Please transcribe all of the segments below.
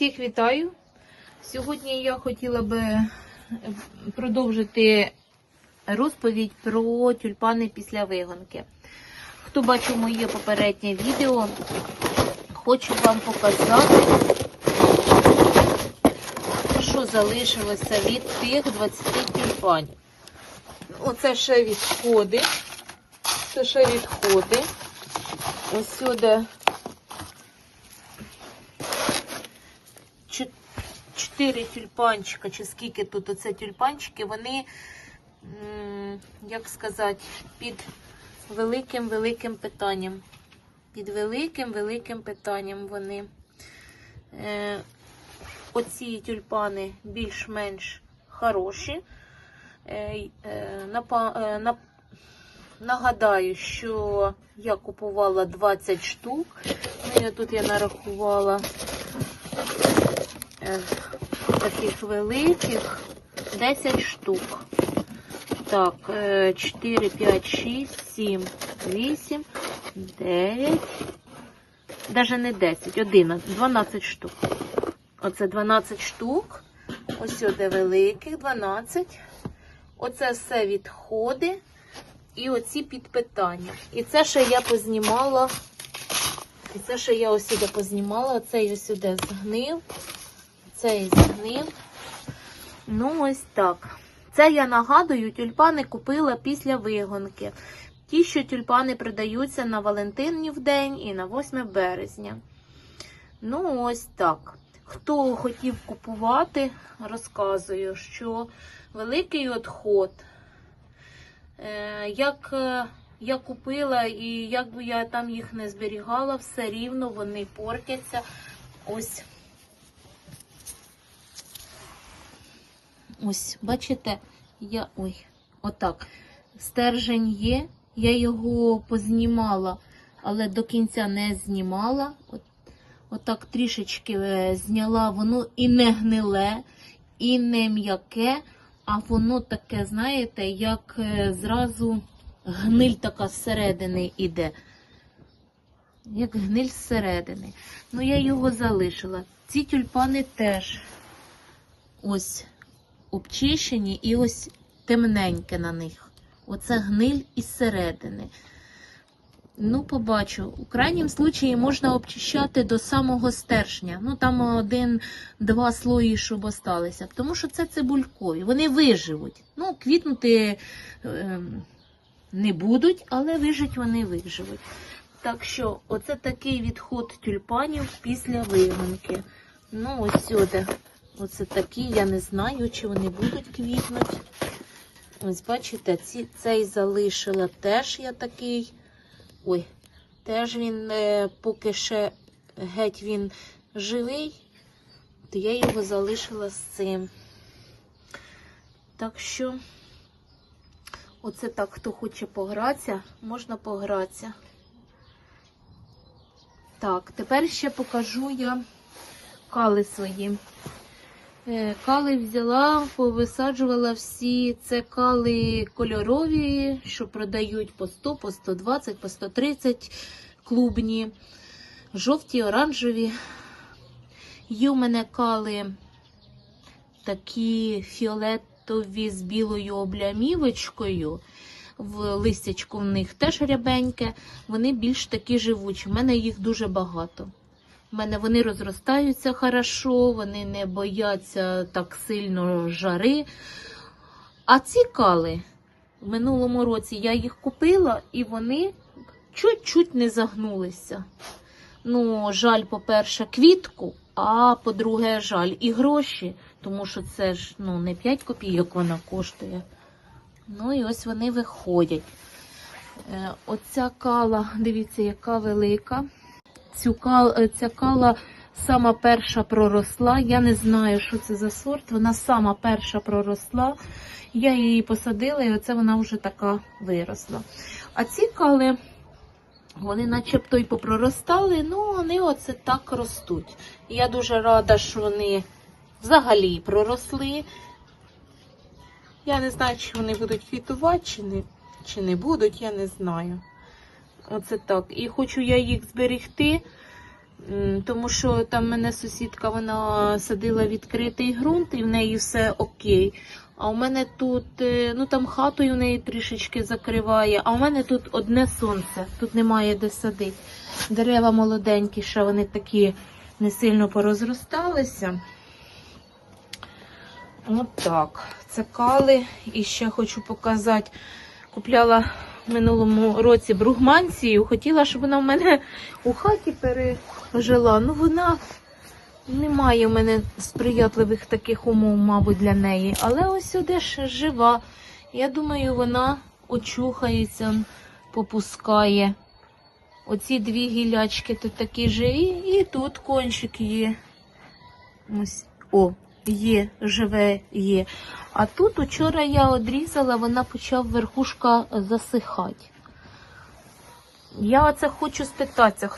Всіх вітаю. Сьогодні я хотіла би е, продовжити розповідь про тюльпани після вигонки. Хто бачив моє попереднє відео, хочу вам показати, що залишилося від тих 20 тюльпанів. Оце ще відходи. Це ще відходи. Ось сюди 4 тюльпанчика, чи скільки тут оце тюльпанчики, вони, як сказати, під великим-великим питанням. Під великим-великим питанням вони. Е, Оці тюльпани більш-менш хороші. Е, е, напа, е, на, Нагадаю, що я купувала 20 штук. Ну, я Тут я нарахувала таких великих 10 штук. Так, е, 4, 5, 6, 7, 8, 9, навіть не 10, 11, 12 штук. Оце 12 штук. Ось сюди великих 12. Оце все відходи. І оці підпитання. І це ще я познімала. І це ще я ось сюди познімала. Оцей ось сюди згнив. Цей згнив. Ну, ось так. Це я нагадую, тюльпани купила після вигонки. Ті, що тюльпани продаються на Валентинів день і на 8 березня. Ну, ось так. Хто хотів купувати, розказую, що великий відход. Е, Як е, я купила і як би я там їх не зберігала, все рівно вони портяться. Ось. Ось, бачите, я. Ой, отак. Стержень є, я його познімала, але до кінця не знімала. От, отак трішечки е, зняла, воно і не гниле, і не м'яке, а воно таке, знаєте, як е, зразу гниль така зсередини іде. Як гниль зсередини. Ну, я його залишила. Ці тюльпани теж ось обчищені і ось темненьке на них. Оце гниль із середини. Ну, побачу. У крайнім случаї можна обчищати до самого стержня. Ну, там один-два слої, щоб осталися. Тому що це цибулькові. Вони виживуть. Ну, квітнути ем, не будуть, але вижить вони виживуть. Так що, оце такий відход тюльпанів після вигонки. Ну, ось сюди. Оце такі, я не знаю, чи вони будуть квітнути. Ось, бачите, ці, цей залишила теж я такий. Ой, теж він, е, поки ще геть він живий, то я його залишила з цим. Так що, оце так, хто хоче погратися, можна погратися. Так, тепер ще покажу я кали свої. Е, Кали взяла, повисаджувала всі. Це кали кольорові, що продають по 100, по 120, по 130 клубні, жовті, оранжеві. Є у мене кали такі фіолетові з білою облямівочкою. В листячку в них теж рябеньке. Вони більш такі живучі. У мене їх дуже багато. У мене вони розростаються хорошо, вони не бояться так сильно жари. А ці кали в минулому році я їх купила і вони чуть-чуть не загнулися. Ну, жаль, по-перше, квітку, а по-друге, жаль і гроші, тому що це ж ну, не 5 копійок вона коштує. Ну і ось вони виходять. Е, Оця кала, дивіться, яка велика. Цю кал, е, ця кала сама перша проросла. Я не знаю, що це за сорт. Вона сама перша проросла. Я її посадила, і оце вона вже така виросла. А ці кали, вони начебто й попроростали, ну вони оце так ростуть. Я дуже рада, що вони взагалі проросли. Я не знаю, чи вони будуть квітувати, чи не, чи не будуть, я не знаю. Оце так. І хочу я їх зберегти. Тому що там мене сусідка вона садила відкритий ґрунт і в неї все окей. А у мене тут, е, ну там хатою в неї трішечки закриває, а у мене тут одне сонце, тут немає де садити. Дерева молоденькі, ще вони такі не сильно порозросталися. От так. Це кали. І ще хочу показати. Купляла минулому році бругманцію. Хотіла, щоб вона в мене у хаті пережила. Ну вона немає в мене сприятливих таких умов, мабуть, для неї. Але ось сюди ж жива. Я думаю, вона очухається, попускає. Оці дві гілячки тут такі живі, і тут кончик є. Ось, о, є, живе є. А тут учора я одрізала, вона почав верхушка засихати. Я оце хочу спитатися,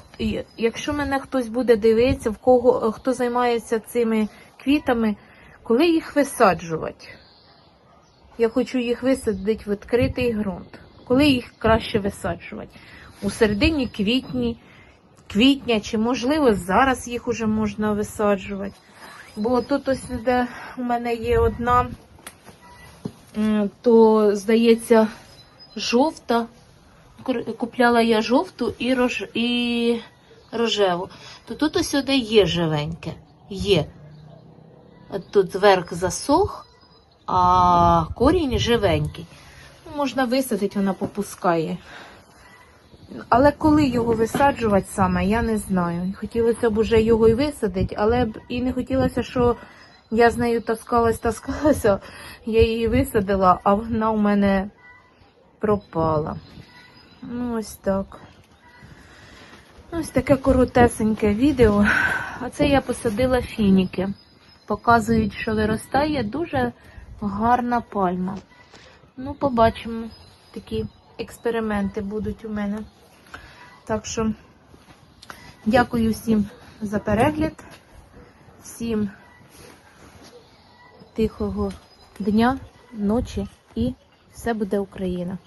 якщо мене хтось буде дивитися, в кого хто займається цими квітами, коли їх висаджувати? Я хочу їх висадити в відкритий ґрунт. Коли їх краще висаджувати? У середині квітні, квітня, чи можливо зараз їх уже можна висаджувати. Бо тут ось де у мене є одна, то здається, жовта. Купляла я жовту і, рож... і рожеву. То тут ось сюди є живеньке. Є. Тут зверх засох, а корінь живенький. Ну, Можна висадити, вона попускає. Але коли його висаджувати саме, я не знаю. Хотілося б уже його і висадити, але б і не хотілося, що я з нею таскалась, таскалася, я її висадила, а вона у мене пропала. Ну, ось так. Ось таке коротесеньке відео. А це я посадила фініки. Показують, що виростає дуже гарна пальма. Ну, побачимо. Такі експерименти будуть у мене. Так що дякую всім за перегляд, всім тихого дня, ночі і все буде Україна!